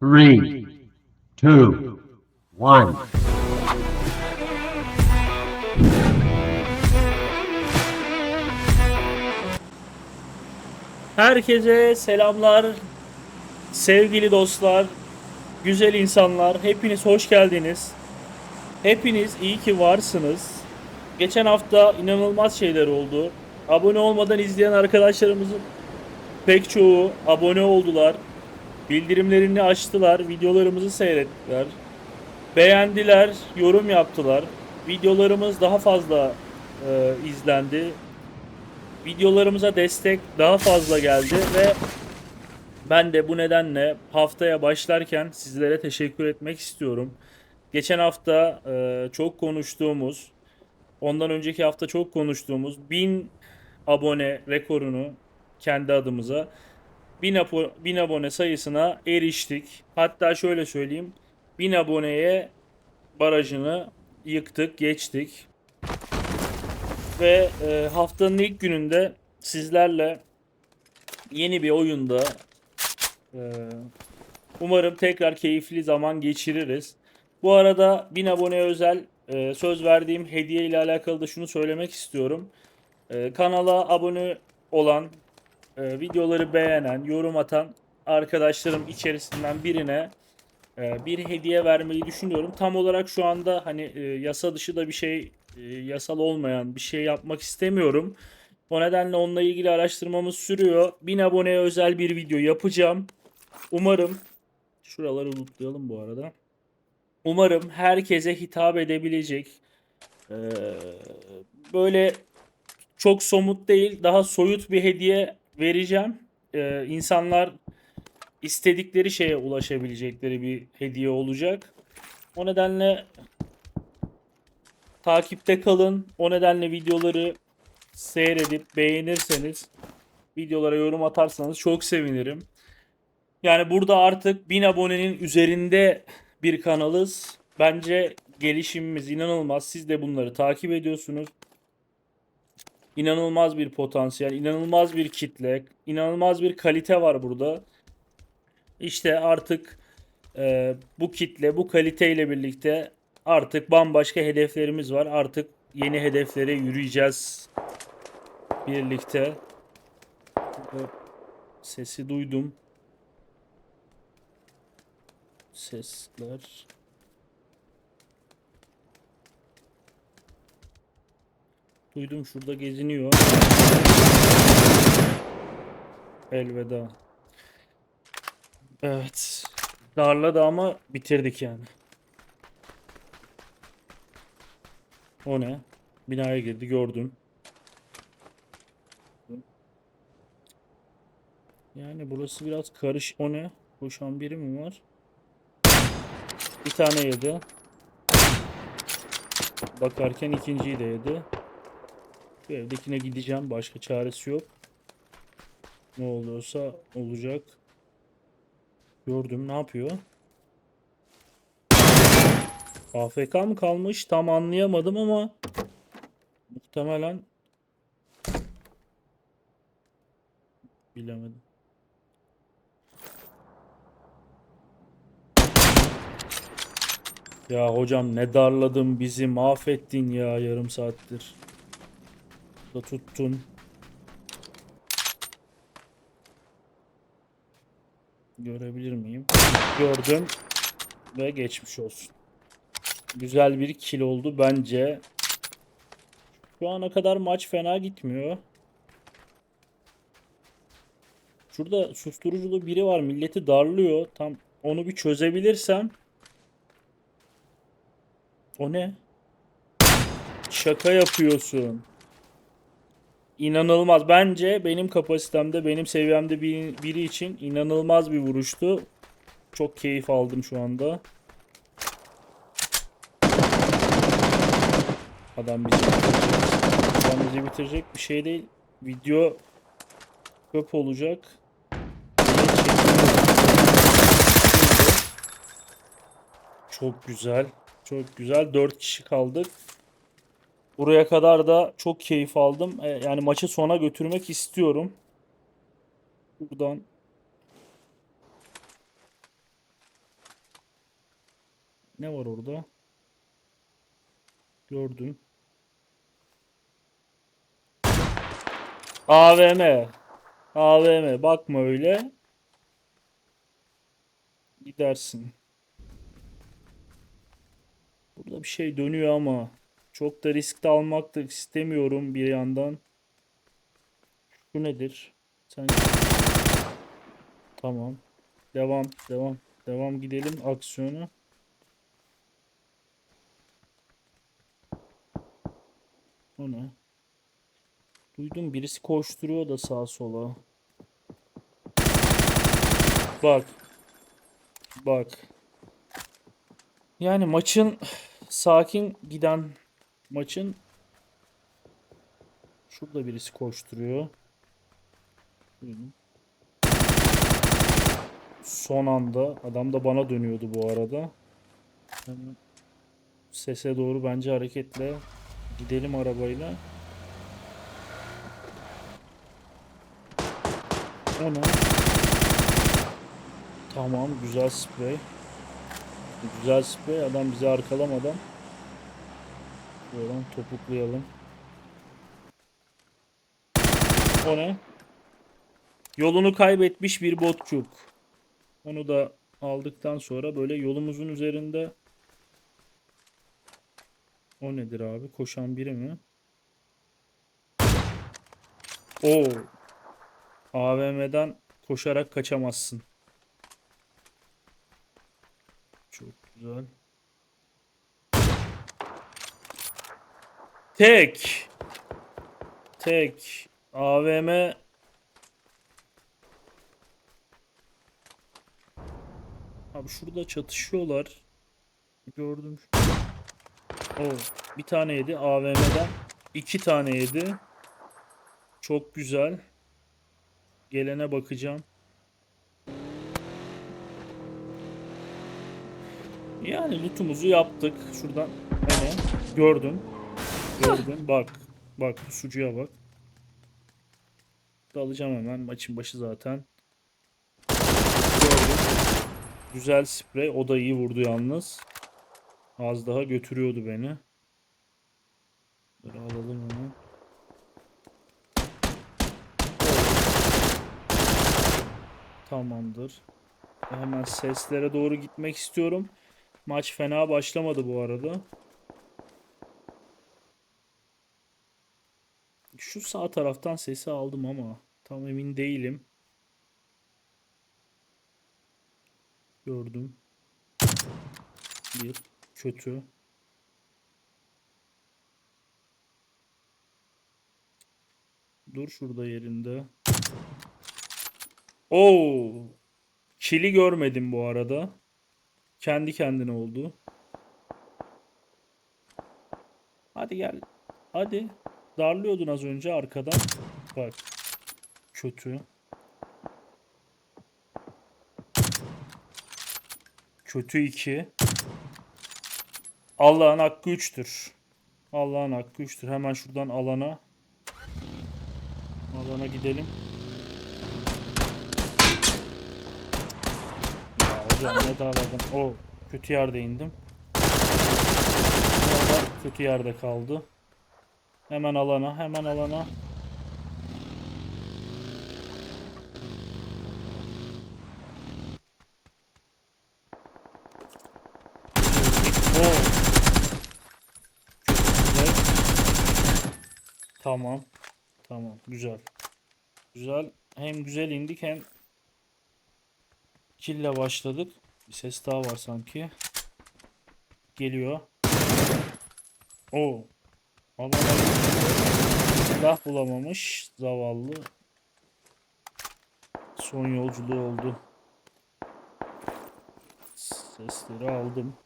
three, two, one. Herkese selamlar. Sevgili dostlar, güzel insanlar, hepiniz hoş geldiniz. Hepiniz iyi ki varsınız. Geçen hafta inanılmaz şeyler oldu. Abone olmadan izleyen arkadaşlarımızın pek çoğu abone oldular. Bildirimlerini açtılar, videolarımızı seyrettiler. Beğendiler, yorum yaptılar. Videolarımız daha fazla e, izlendi videolarımıza destek daha fazla geldi ve ben de bu nedenle haftaya başlarken sizlere teşekkür etmek istiyorum. Geçen hafta e, çok konuştuğumuz, ondan önceki hafta çok konuştuğumuz 1000 abone rekorunu kendi adımıza 1000, apo- 1000 abone sayısına eriştik. Hatta şöyle söyleyeyim 1000 aboneye barajını yıktık, geçtik ve e, haftanın ilk gününde sizlerle yeni bir oyunda e, umarım tekrar keyifli zaman geçiririz. Bu arada 1000 aboneye özel e, söz verdiğim hediye ile alakalı da şunu söylemek istiyorum. E, kanala abone olan, e, videoları beğenen, yorum atan arkadaşlarım içerisinden birine e, bir hediye vermeyi düşünüyorum. Tam olarak şu anda hani e, yasa dışı da bir şey, e, yasal olmayan bir şey yapmak istemiyorum. O nedenle onunla ilgili araştırmamız sürüyor. 1000 aboneye özel bir video yapacağım. Umarım şuraları unutlayalım bu arada. Umarım herkese hitap edebilecek e, böyle çok somut değil, daha soyut bir hediye vereceğim. E, insanlar istedikleri şeye ulaşabilecekleri bir hediye olacak. O nedenle takipte kalın. O nedenle videoları seyredip beğenirseniz, videolara yorum atarsanız çok sevinirim. Yani burada artık 1000 abonenin üzerinde bir kanalız. Bence gelişimimiz inanılmaz. Siz de bunları takip ediyorsunuz. İnanılmaz bir potansiyel, inanılmaz bir kitle, inanılmaz bir kalite var burada. İşte artık e, bu kitle, bu kaliteyle birlikte artık bambaşka hedeflerimiz var. Artık yeni hedeflere yürüyeceğiz birlikte. Sesi duydum. Sesler. Duydum şurada geziniyor. Elveda. Evet. Darladı ama bitirdik yani. O ne? Binaya girdi gördüm. Yani burası biraz karış. O ne? Koşan biri mi var? Bir tane yedi. Bakarken ikinciyi de yedi. Evdekine gideceğim. Başka çaresi yok. Ne oluyorsa olacak. Gördüm. Ne yapıyor? AFK mı kalmış? Tam anlayamadım ama muhtemelen bilemedim. Ya hocam ne darladın bizi mahvettin ya yarım saattir. Da tuttun. Görebilir miyim? Gördüm. Ve geçmiş olsun. Güzel bir kill oldu bence. Şu ana kadar maç fena gitmiyor. Şurada susturuculu biri var. Milleti darlıyor. Tam onu bir çözebilirsem. O ne? Şaka yapıyorsun. İnanılmaz. Bence benim kapasitemde, benim seviyemde bir, biri için inanılmaz bir vuruştu. Çok keyif aldım şu anda. Adam bizi bitirecek. Adam bizi bitirecek bir şey değil. Video çöp olacak. Çok güzel. Çok güzel. 4 kişi kaldık. Buraya kadar da çok keyif aldım. E, Yani maçı sona götürmek istiyorum. Buradan Ne var orada? Gördüm. AVM. AVM. Bakma öyle. Gidersin. Burada bir şey dönüyor ama çok da risk de almak da istemiyorum bir yandan. Şu nedir? Sen Tamam. Devam, devam. Devam gidelim aksiyonu. O ne? Duydum birisi koşturuyor da sağa sola. Bak. Bak. Yani maçın sakin giden maçın şurada birisi koşturuyor. Duydum. Son anda adam da bana dönüyordu bu arada. Hemen sese doğru bence hareketle gidelim arabayla. O ne? Tamam güzel sprey. Güzel sprey. Adam bizi arkalamadan. Buradan topuklayalım. O ne? Yolunu kaybetmiş bir botçuk. Onu da aldıktan sonra böyle yolumuzun üzerinde o nedir abi? Koşan biri mi? Oo. AVM'den koşarak kaçamazsın. Çok güzel. Tek. Tek. AVM Abi şurada çatışıyorlar. Gördüm. O bir tane yedi AVM'den. iki tane yedi. Çok güzel. Gelene bakacağım. Yani lootumuzu yaptık. Şuradan hani gördüm. Gördüm. Bak. Bak sucuya bak. Dalacağım hemen. Maçın başı zaten. Gördüm. Güzel sprey. O da iyi vurdu yalnız. Az daha götürüyordu beni. Böyle alalım hemen. Tamamdır. Hemen seslere doğru gitmek istiyorum. Maç fena başlamadı bu arada. Şu sağ taraftan sesi aldım ama tam emin değilim. Gördüm. Bir kötü. Dur şurada yerinde. Oo. Kili görmedim bu arada. Kendi kendine oldu. Hadi gel. Hadi. Darlıyordun az önce arkadan. Bak. Kötü. Kötü 2. Allah'ın hakkı 3'tür. Allah'ın hakkı 3'tür. Hemen şuradan alana. Alana gidelim. Ya hocam ne dağladım. O kötü yerde indim. Kötü yerde kaldı. Hemen alana, hemen alana. Oo. Güzel. Tamam. Tamam. Güzel. Güzel. Hem güzel indik hem kille başladık. Bir ses daha var sanki. Geliyor. O. Silah bulamamış. Zavallı. Son yolculuğu oldu. Sesleri aldım.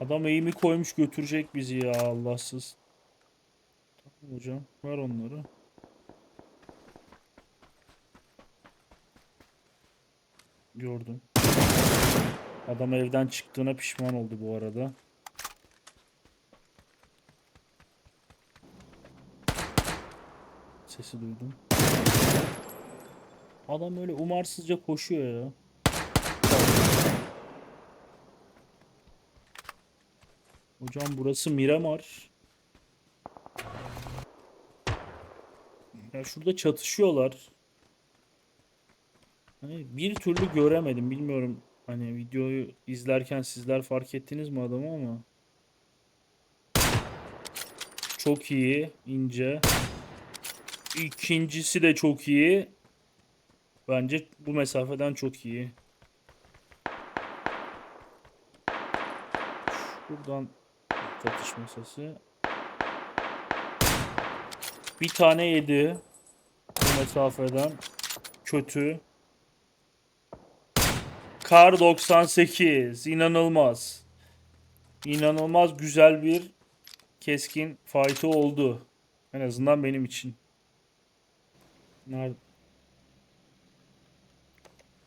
Adam eğimi koymuş götürecek bizi ya Allahsız. Tamam hocam ver onları. Gördüm. Adam evden çıktığına pişman oldu bu arada. Sesi duydum. Adam öyle umarsızca koşuyor ya. Hocam burası Miramar. Ya şurada çatışıyorlar. Hani bir türlü göremedim bilmiyorum hani videoyu izlerken sizler fark ettiniz mi adamı ama. Çok iyi, ince. İkincisi de çok iyi. Bence bu mesafeden çok iyi. Şuradan atış masası. Bir tane yedi. Bu mesafeden. Kötü. Kar 98. İnanılmaz. İnanılmaz güzel bir keskin fight'ı oldu. En azından benim için. Nerede?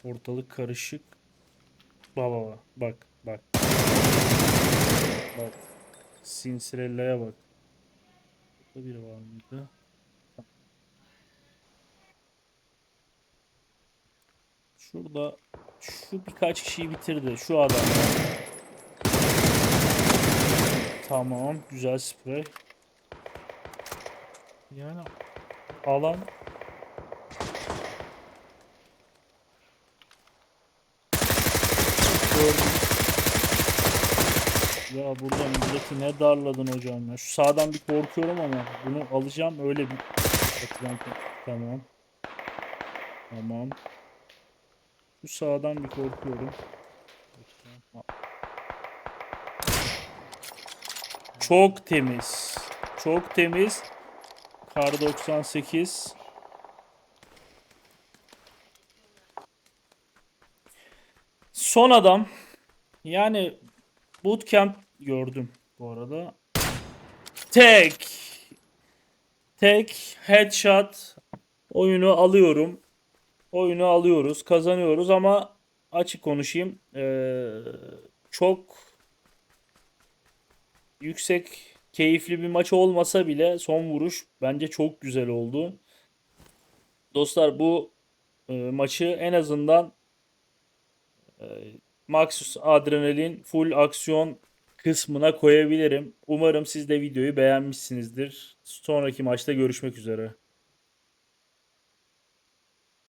Ortalık karışık. Baba bak bak bak. Bak. Sinsirella'ya bak. Burada biri var mıydı? Şurada şu birkaç kişiyi bitirdi. Şu adam. Tamam. Güzel sprey. Yani alan. Ya burada milleti ne darladın hocam ya. Şu sağdan bir korkuyorum ama bunu alacağım öyle bir. Tamam. Tamam. Şu sağdan bir korkuyorum. Çok temiz. Çok temiz. Kar 98. Son adam. Yani bootcamp gördüm bu arada. Tek. Tek headshot oyunu alıyorum. Oyunu alıyoruz, kazanıyoruz ama açık konuşayım. Ee, çok yüksek, keyifli bir maç olmasa bile son vuruş bence çok güzel oldu. Dostlar bu e, maçı en azından e, Maxus Adrenalin full aksiyon kısmına koyabilirim. Umarım siz de videoyu beğenmişsinizdir. Sonraki maçta görüşmek üzere.